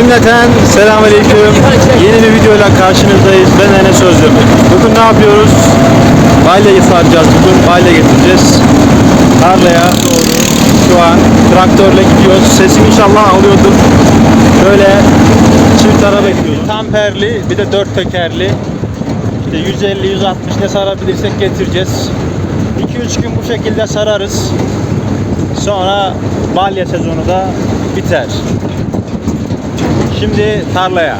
Cümleten selamünaleyküm. Yeni bir videoyla karşınızdayız. Ben Enes Özdemir. Bugün ne yapıyoruz? Balya saracağız bugün. Balya getireceğiz. Tarlaya doğru şu an traktörle gidiyoruz. Sesim inşallah alıyordur. Böyle çift ara bekliyoruz. Tamperli bir de dört tekerli. İşte 150-160 ne sarabilirsek getireceğiz. 2-3 gün bu şekilde sararız. Sonra balya sezonu da biter. Şimdi tarlaya.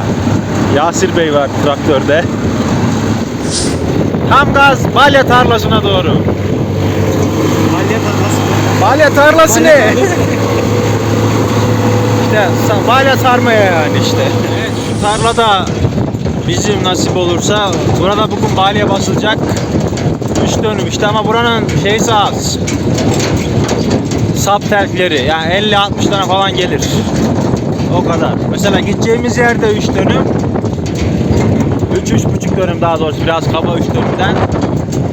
Yasir Bey var traktörde. Tam gaz balya tarlasına doğru. Balya tarlası. Balya tarlası ne? işte sa- balya sarmaya yani işte. Evet şu tarlada bizim nasip olursa burada bugün balya basılacak. 3 dönüm işte ama buranın şeysi az. Sap terkleri yani 50-60 tane falan gelir. O kadar. Mesela gideceğimiz yerde 3 dönüm. 3-3,5 dönüm daha doğrusu biraz kaba 3 dönümden.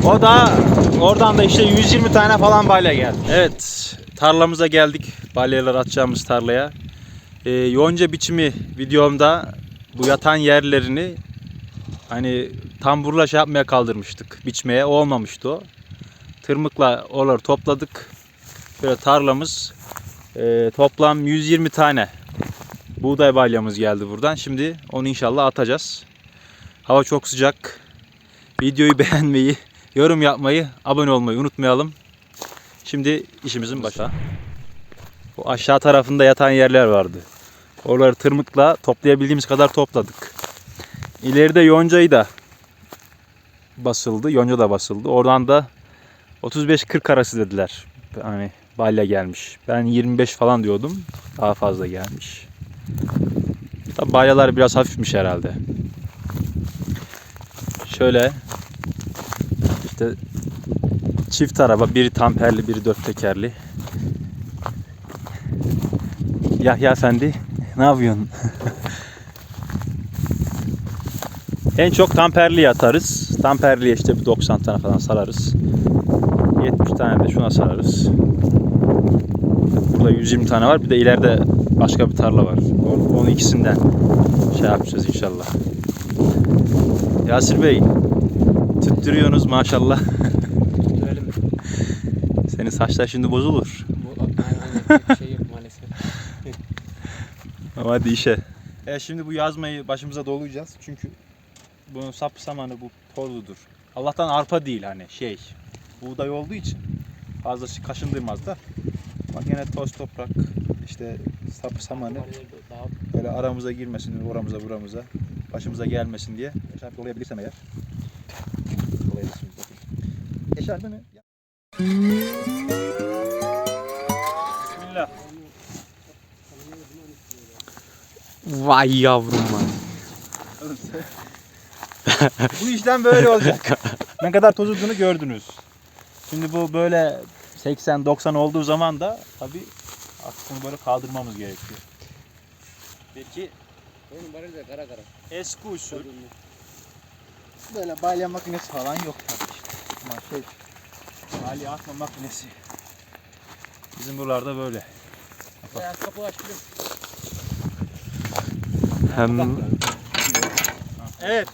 O da oradan da işte 120 tane falan balya geldi. Evet tarlamıza geldik. Balyalar atacağımız tarlaya. Ee, yonca biçimi videomda bu yatan yerlerini hani tamburla şey yapmaya kaldırmıştık. Biçmeye olmamıştı o. Tırmıkla oraları topladık. Şöyle tarlamız e, toplam 120 tane buğday balyamız geldi buradan. Şimdi onu inşallah atacağız. Hava çok sıcak. Videoyu beğenmeyi, yorum yapmayı, abone olmayı unutmayalım. Şimdi işimizin başa. Bu aşağı tarafında yatan yerler vardı. Oraları tırmıkla toplayabildiğimiz kadar topladık. İleride yoncayı da basıldı. Yonca da basıldı. Oradan da 35-40 arası dediler. Hani balya gelmiş. Ben 25 falan diyordum. Daha fazla gelmiş. Tabi balyalar biraz hafifmiş herhalde. Şöyle işte çift araba biri tamperli biri dört tekerli. Yahya Efendi ne yapıyorsun? en çok tamperli atarız. Tamperliye işte bir 90 tane falan sararız. 70 tane de şuna sararız. Burada 120 tane var. Bir de ileride başka bir tarla var. O- Onun ikisinden şey yapacağız inşallah. Yasir Bey, tüttürüyorsunuz maşallah. Öyle mi? Senin saçlar şimdi bozulur. Bu aynen şey maalesef. Ama hadi işe. E şimdi bu yazmayı başımıza dolayacağız. Çünkü bunun sap samanı bu tozludur. Allah'tan arpa değil hani şey. Buğday olduğu için fazla kaşındırmaz da. Ama gene toz toprak işte sap samanı böyle aramıza girmesin, oramıza buramıza, başımıza gelmesin diye eşarp dolayabilirsem eğer. Dolayabilirsiniz. Eşarpı mı? Bismillah. Vay yavrum vay. Bu işlem böyle olacak. ne kadar toz olduğunu gördünüz. Şimdi bu böyle 80-90 olduğu zaman da tabi artık bunu böyle kaldırmamız gerekiyor. Peki Benim baraj da kara kara. eski usul böyle balya makinesi falan yok tabii işte. Ama şey balya atma makinesi. Bizim buralarda böyle. Ya kapı aç gülüm. Hem... Evet.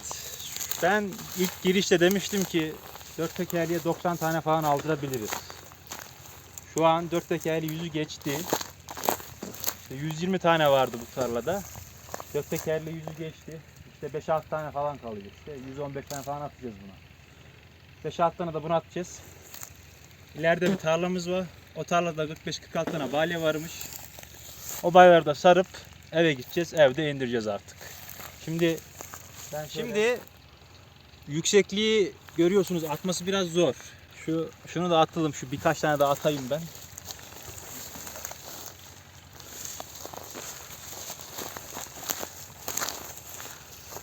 Ben ilk girişte demiştim ki dört tekerliğe 90 tane falan aldırabiliriz. Şu an dört tekerli yüzü geçti. İşte 120 tane vardı bu tarlada. Dört tekerli yüzü geçti. İşte 5-6 tane falan kalıyor. İşte 115 tane falan atacağız buna. 5-6 tane de bunu atacağız. İleride bir tarlamız var. O tarlada 45-46 tane balya varmış. O balyaları da sarıp eve gideceğiz. Evde indireceğiz artık. Şimdi Ben Şimdi yüksekliği görüyorsunuz atması biraz zor. Şu şunu da atalım. Şu birkaç tane daha atayım ben.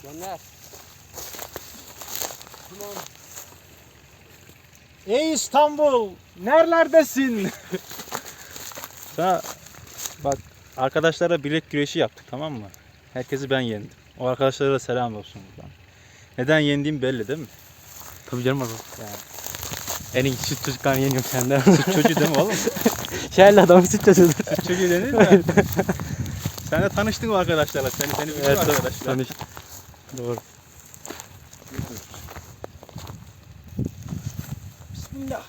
Gönder. Ey İstanbul, nerelerdesin? Sana bak arkadaşlara bilek güreşi yaptık tamam mı? Herkesi ben yendim. O arkadaşlara da selam olsun buradan. Neden yendiğim belli değil mi? Tabii canım abi. Yani. En iyi süt çocuklarını yeniyorum senden. Süt çocuğu değil mi oğlum? Şehirli adamın süt çocuğudur. Süt çocuğu denir mi? Sen de tanıştın mı arkadaşlarla? Seni seni biliyor Evet, arkadaşlar. tanış. Doğru. Bismillah.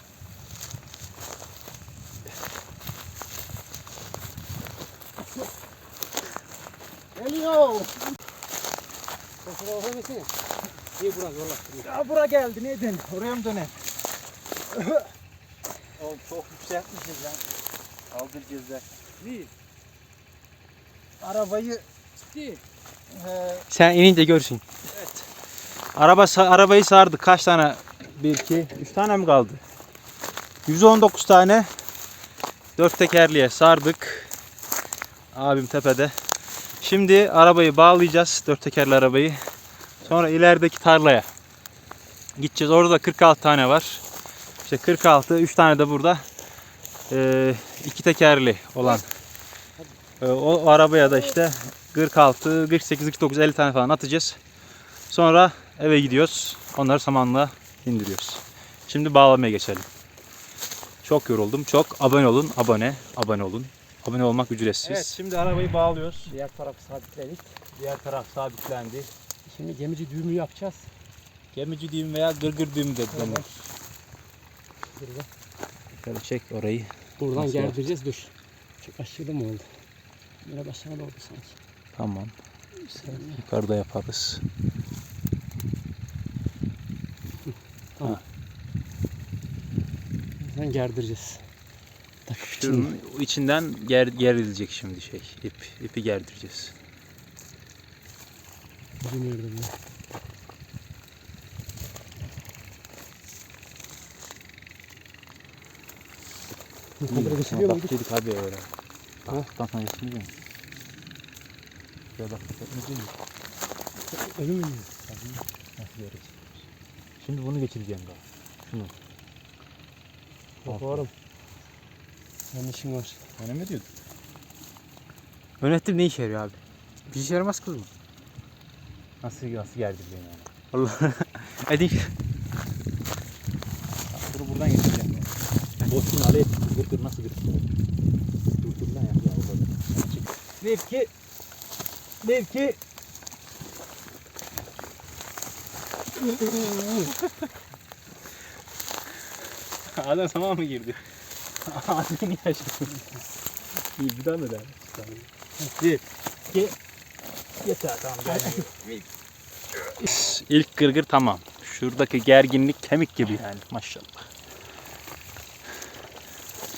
Geliyor. İyi buran zorlaştırıyor. Ya bura geldi neden? Oraya mı dönelim? Oğlum çok yükseltmişiz lan. Kaldıracağız da. İyi. Arabayı İyi. e, Sen inince görsün. Araba sa- arabayı sardık. Kaç tane? 1 2 3 tane mi kaldı? 119 tane dört tekerliğe sardık. Abim tepede. Şimdi arabayı bağlayacağız. Dört tekerli arabayı. Sonra ilerideki tarlaya gideceğiz. Orada da 46 tane var. İşte 46, 3 tane de burada. Ee, iki tekerli olan. Ee, o, arabaya da işte 46, 48, 49, 50 tane falan atacağız. Sonra eve gidiyoruz. Onları samanlığa indiriyoruz. Şimdi bağlamaya geçelim. Çok yoruldum. Çok abone olun. Abone. Abone olun. Abone olmak ücretsiz. Evet. şimdi arabayı bağlıyoruz. Diğer tarafı sabitledik. Diğer taraf sabitlendi. Şimdi gemici düğümü yapacağız. Gemici düğüm veya gırgır düğüm de denir. Burada. Şöyle çek orayı. Buradan Nasıl gerdireceğiz. Dur. Çok aşırı mı oldu? Biraz aşağıda oldu sanki. Tamam. Sen Yukarıda yaparız. Buradan gerdireceğiz. Takıp. Şunun içinden ger, gerilecek şimdi şey. İp, ipi gerdireceğiz. Bilmiyorum ya. Yukarıda geçiriyor muyduk? Dedik abi öyle. Tam sana geçmiyor mu? Ya bak geçmiyor mu? Ölüm mü? Nasıl yere Şimdi bunu geçireceğim daha. Şunu. Bakarım. Senin işin var. Öyle mi diyordun? Yönetim ne işe yarıyor abi? Bir işe yaramaz kız mı? Nasıl nasıl gerdireceğim yani? Allah. Hadi. Bunu buradan geçireceğim yani. Boşluğunu araya dur dur nasıl bir Dur dur lan ya. Mevki. Mevki. Adam sama mı girdi? Açtın? İyi bir daha mı der? Bir, iki, yeter tamam. İlk gırgır tamam. Şuradaki gerginlik kemik gibi yani maşallah.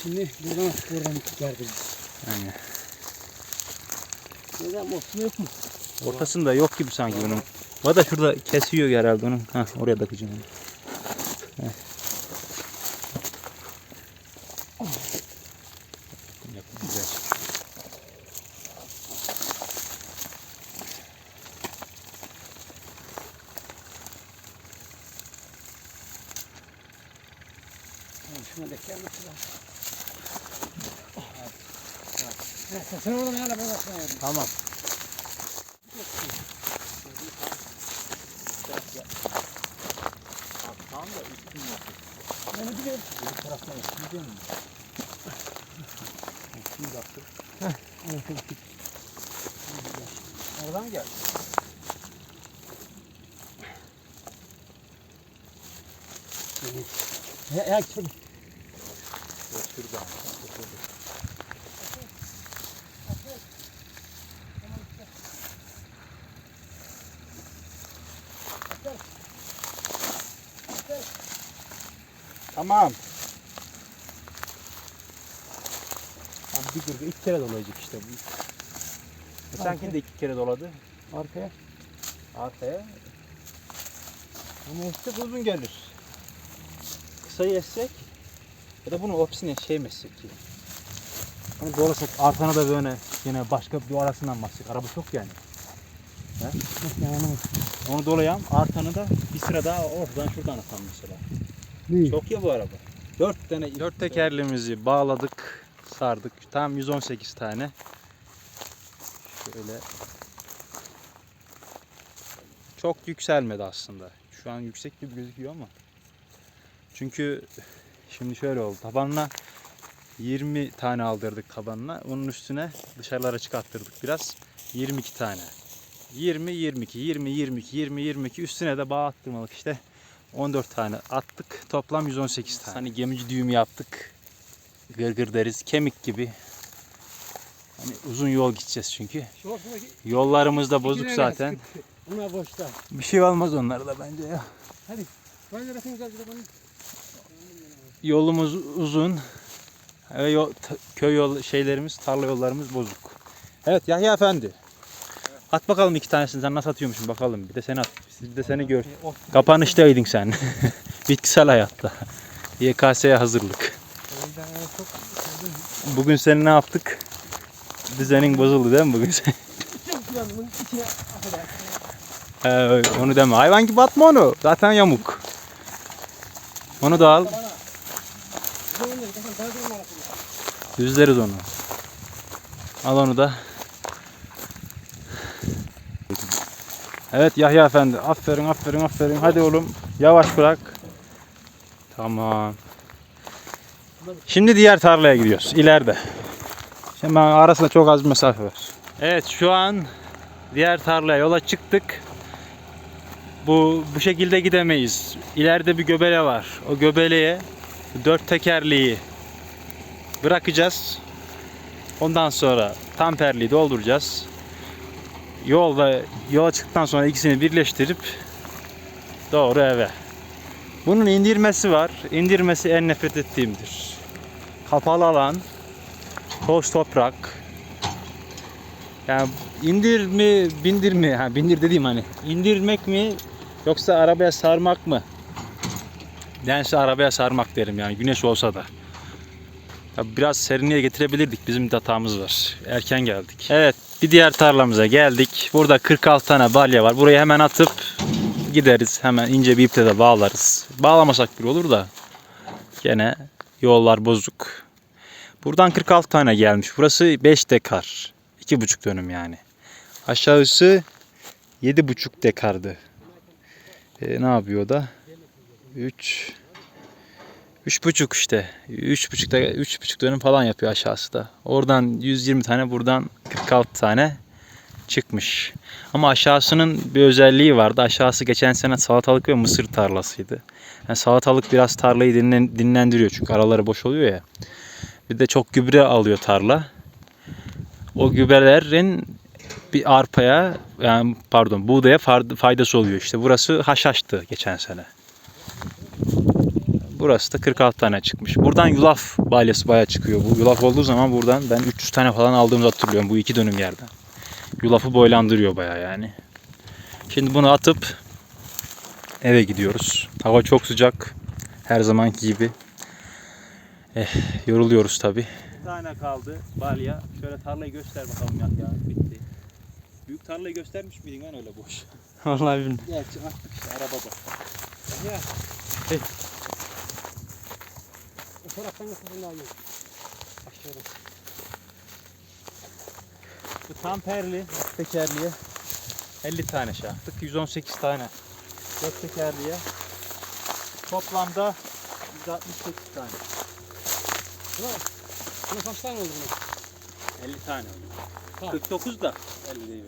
Şimdi buradan buradan gerdireceğiz. Yani Neden olsun yok mu? ortasında yok gibi sanki bunun. O da şurada kesiyor herhalde onun. Hah oraya takacağım onu. Heh. Şuna da gelmesi sen oradan yana ben aşağı yardım. Tamam. Tamam da üstün yok. Ben. Bir taraftan yok. Gidiyor musun? Şimdi baktık. Oradan gel. Ya, ya şurada. Şurada. Tamam. Abi bir gırgır iki kere dolayacak işte bu. Geçenkin de iki kere doladı. Arkaya. Arkaya. Ama işte uzun gelir. Kısayı essek ya da bunu ofisine şey mi essek ki? Hani dolasak arkana da böyle yine başka bir arasından basacak. Araba çok yani. Yani Onu dolayam arkanı da bir sıra daha oradan şuradan atalım mesela. Ne? Çok ya bu araba. Dört tane dört tekerleğimizi bağladık, sardık. Tam 118 tane. Şöyle. Çok yükselmedi aslında. Şu an yüksek gibi gözüküyor ama. Çünkü şimdi şöyle oldu. Tabanına 20 tane aldırdık tabanına. Onun üstüne dışarılara çıkarttırdık biraz. 22 tane. 20, 22, 20, 22, 20, 22 üstüne de bağ attırmalık işte. 14 tane attık. Toplam 118 tane. Hani gemici düğüm yaptık. Gırgır deriz. Kemik gibi. Hani uzun yol gideceğiz çünkü. Yollarımız da bozuk zaten. Bunlar boşta. Bir şey olmaz onlara da bence ya. Bunun. Yolumuz uzun. Ve yol, köy yol şeylerimiz, tarla yollarımız bozuk. Evet Yahya Efendi. At bakalım iki tanesini sen nasıl atıyormuşsun bakalım. Bir de seni at. Bir de seni gör. Kapanıştaydın sen. Bitkisel hayatta. YKS'ye hazırlık. Bugün seni ne yaptık? Düzenin bozuldu değil mi bugün sen? Ee, onu deme. Hayvan gibi atma onu. Zaten yamuk. Onu da al. Düzleriz onu. Al onu da. Evet Yahya Efendi. Aferin aferin aferin. Hadi oğlum. Yavaş bırak. Tamam. Şimdi diğer tarlaya gidiyoruz. İleride. Şimdi arasında çok az bir mesafe var. Evet şu an diğer tarlaya yola çıktık. Bu bu şekilde gidemeyiz. İleride bir göbele var. O göbeleye dört tekerliği bırakacağız. Ondan sonra tamperliği dolduracağız. Yolda yola çıktıktan sonra ikisini birleştirip doğru eve. Bunun indirmesi var. İndirmesi en nefret ettiğimdir. Kapalı alan, toz toprak. Yani indir mi, bindir mi? Ha, bindir dediğim hani. indirmek mi yoksa arabaya sarmak mı? Dense arabaya sarmak derim yani güneş olsa da. Biraz serinliğe getirebilirdik. Bizim de hatamız var. Erken geldik. Evet bir diğer tarlamıza geldik. Burada 46 tane balya var. Burayı hemen atıp gideriz. Hemen ince bir iple de bağlarız. Bağlamasak bir olur da. Gene yollar bozuk. Buradan 46 tane gelmiş. Burası 5 dekar. 2,5 dönüm yani. Aşağısı 7,5 dekardı. E, ne yapıyor da? 3 Üç buçuk işte. Üç buçukta üç buçuk dönüm falan yapıyor aşağısı da. Oradan 120 tane buradan 46 tane çıkmış. Ama aşağısının bir özelliği vardı. Aşağısı geçen sene salatalık ve mısır tarlasıydı. Yani salatalık biraz tarlayı dinlen, dinlendiriyor çünkü araları boş oluyor ya. Bir de çok gübre alıyor tarla. O gübrelerin bir arpaya yani pardon buğdaya faydası oluyor işte. Burası haşhaştı geçen sene. Burası da 46 tane çıkmış. Buradan yulaf balyası bayağı çıkıyor. Bu yulaf olduğu zaman buradan ben 300 tane falan aldığımı hatırlıyorum bu iki dönüm yerden. Yulafı boylandırıyor bayağı yani. Şimdi bunu atıp eve gidiyoruz. Hava çok sıcak. Her zamanki gibi. Eh, yoruluyoruz tabi. Bir tane kaldı balya. Şöyle tarlayı göster bakalım ya. ya bitti. Büyük tarlayı göstermiş miydin lan öyle boş? Vallahi bilmiyorum. Gerçi attık işte arabada. Ya. O taraftan da sizin alayım. Aşağıdan. Bu tam perli tekerliğe 50 tane şey yaptık. 118 tane 4 tekerliğe toplamda 168 tane. Buna kaç tane oldu buna? 50 tane oldu. Tamam. 49 da 50 değil.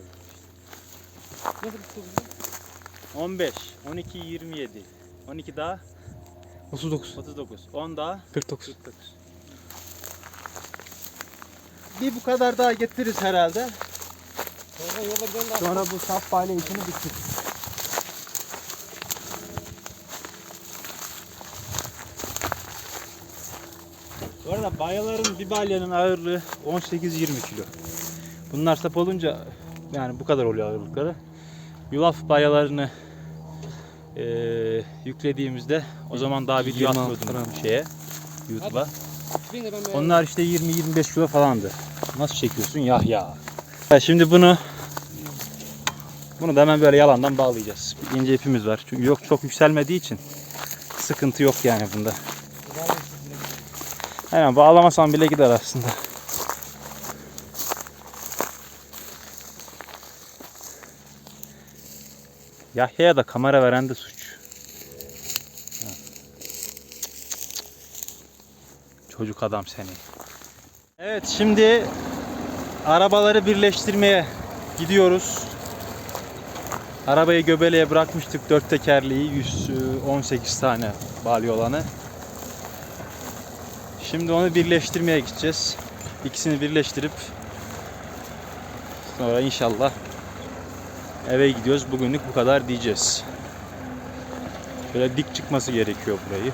Nasıl bir tutuyor? 15, 12, 27. 12 daha 39. 39. 10 daha 49. 49. Bir bu kadar daha getiririz herhalde. Sonra daha. Sonra bu saf balya işini bitir. Bu arada balyaların bir balyanın ağırlığı 18-20 kilo. Bunlar sap olunca yani bu kadar oluyor ağırlıkları. Yulaf balyalarını eee, yüklediğimizde o zaman daha video 26 atmıyordum gram. şeye YouTube'a. Onlar işte 20-25 kilo falandı. Nasıl çekiyorsun? Yahya. Ya şimdi bunu bunu da hemen böyle yalandan bağlayacağız. Bir ince ipimiz var. Çünkü yok çok yükselmediği için sıkıntı yok yani bunda. Hemen bağlamasan bile gider aslında. Yahya'ya da kamera veren de suç. Çocuk adam seni. Evet şimdi arabaları birleştirmeye gidiyoruz. Arabayı göbeleğe bırakmıştık dört tekerliği 118 tane balya olanı. Şimdi onu birleştirmeye gideceğiz. İkisini birleştirip sonra inşallah eve gidiyoruz. Bugünlük bu kadar diyeceğiz. Şöyle dik çıkması gerekiyor burayı.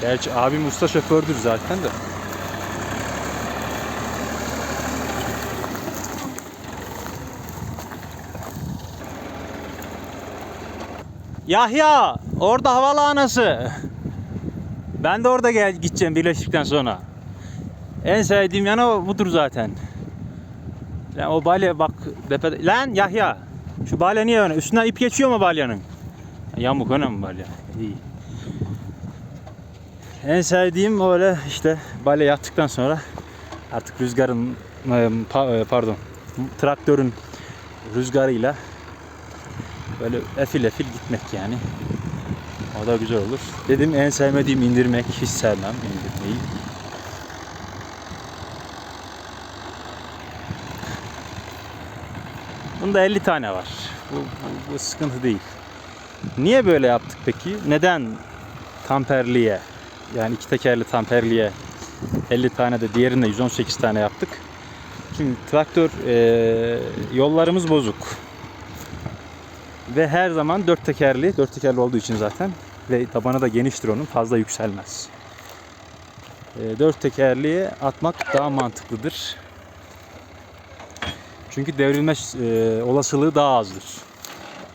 Gerçi abim usta şofördür zaten de. Yahya orada havaalanısı. Ben de orada gel gideceğim birleştikten sonra. En sevdiğim yanı o- budur zaten. Lan o balya bak tepede. Lan Yahya. Şu balya niye öyle? Üstünden ip geçiyor mu balyanın? Yamuk öyle mi balya? İyi. En sevdiğim öyle işte balya yattıktan sonra artık rüzgarın e, e, pardon traktörün rüzgarıyla böyle efil efil gitmek yani. O da güzel olur. Dedim en sevmediğim indirmek. Hiç sevmem indirmeyi. Bunda 50 tane var. Bu, bu, bu sıkıntı değil. Niye böyle yaptık peki? Neden tamperliye yani iki tekerli tamperliye 50 tane de diğerinde 118 tane yaptık? Çünkü traktör eee, yollarımız bozuk. Ve her zaman dört tekerli, dört tekerli olduğu için zaten ve tabanı da geniştir onun fazla yükselmez. E, dört tekerliğe atmak daha mantıklıdır. Çünkü devrilme e, olasılığı daha azdır.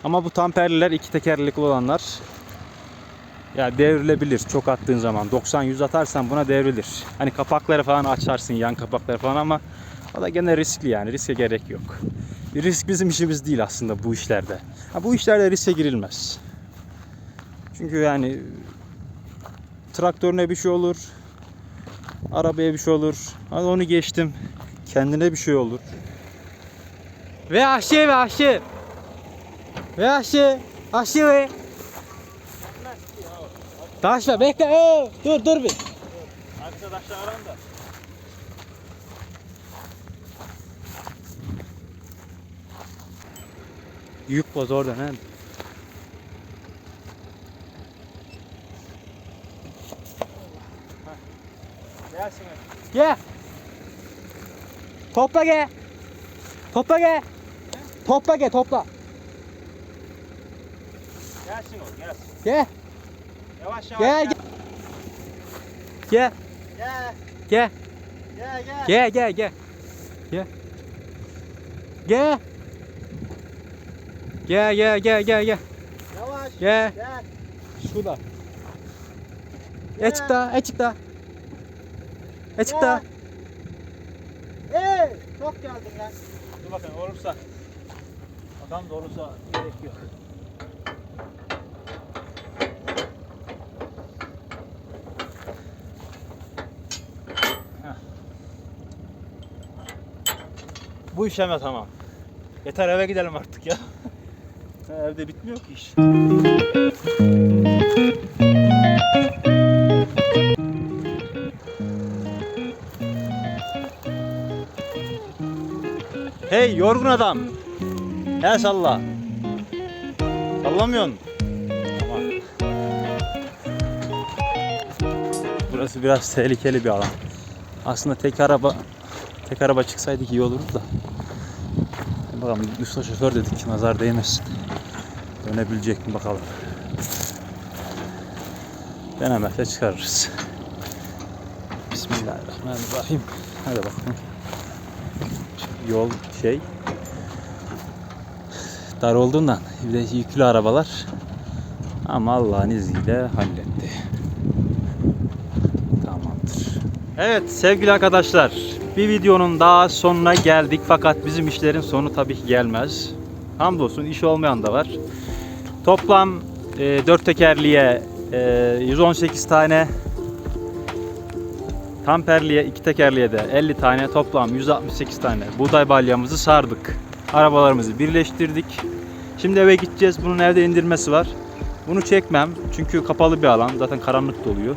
Ama bu tamperliler iki tekerlekli olanlar ya devrilebilir çok attığın zaman. 90-100 atarsan buna devrilir. Hani kapakları falan açarsın yan kapakları falan ama o da gene riskli yani riske gerek yok. Bir risk bizim işimiz değil aslında bu işlerde. Ha, bu işlerde riske girilmez. Çünkü yani traktörüne bir şey olur. Arabaya bir şey olur. Hadi onu geçtim. Kendine bir şey olur. Ve aşağı ve aşağı. Ve aşağı. Aşağı ve. Taşla bekle. Oo, dur dur bir. Arkadaşlar aranda. Yük boz orada ne? Gelsin. Gel. Topla gel. Topla gel. Topla gel topla. Gelsin o gelsin. Gel. Yavaş yavaş. Gel gel. Gel. Gel. Gel. Gel gel. Gel gel gel. Gel. Gel. Gel gel gel gel gel. Yavaş. Gel. Gel. Şurada. Açık daha, açık daha. Açık daha. Hey, çok geldin lan. Dur bakın olursa. Adam da olursa gerek yok. Heh. Bu işleme tamam. Yeter eve gidelim artık ya. Evde bitmiyor ki iş. Hey yorgun adam. El salla. Sallamıyorsun. Tamam. Burası biraz tehlikeli bir alan. Aslında tek araba tek araba çıksaydık iyi olurdu da. Bakalım usta şoför dedik nazar değmesin. Dönebilecek mi bakalım. Denemezse çıkarırız. Bismillahirrahmanirrahim. Hadi bakalım yol şey dar olduğundan bir de yüklü arabalar ama Allah'ın izniyle halletti. Tamamdır. Evet sevgili arkadaşlar bir videonun daha sonuna geldik fakat bizim işlerin sonu tabii ki gelmez. Hamdolsun iş olmayan da var. Toplam e, 4 tekerliğe e, 118 tane Tamperliğe, iki tekerliğe de 50 tane toplam 168 tane buğday balyamızı sardık. Arabalarımızı birleştirdik. Şimdi eve gideceğiz. Bunun evde indirmesi var. Bunu çekmem çünkü kapalı bir alan. Zaten karanlık da oluyor.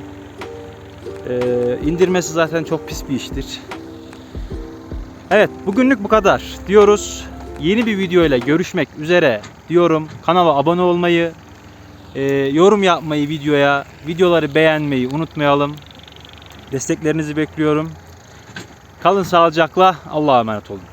Ee, indirmesi zaten çok pis bir iştir. Evet bugünlük bu kadar diyoruz. Yeni bir video ile görüşmek üzere diyorum. Kanala abone olmayı, e, yorum yapmayı videoya, videoları beğenmeyi unutmayalım. Desteklerinizi bekliyorum. Kalın sağlıcakla. Allah'a emanet olun.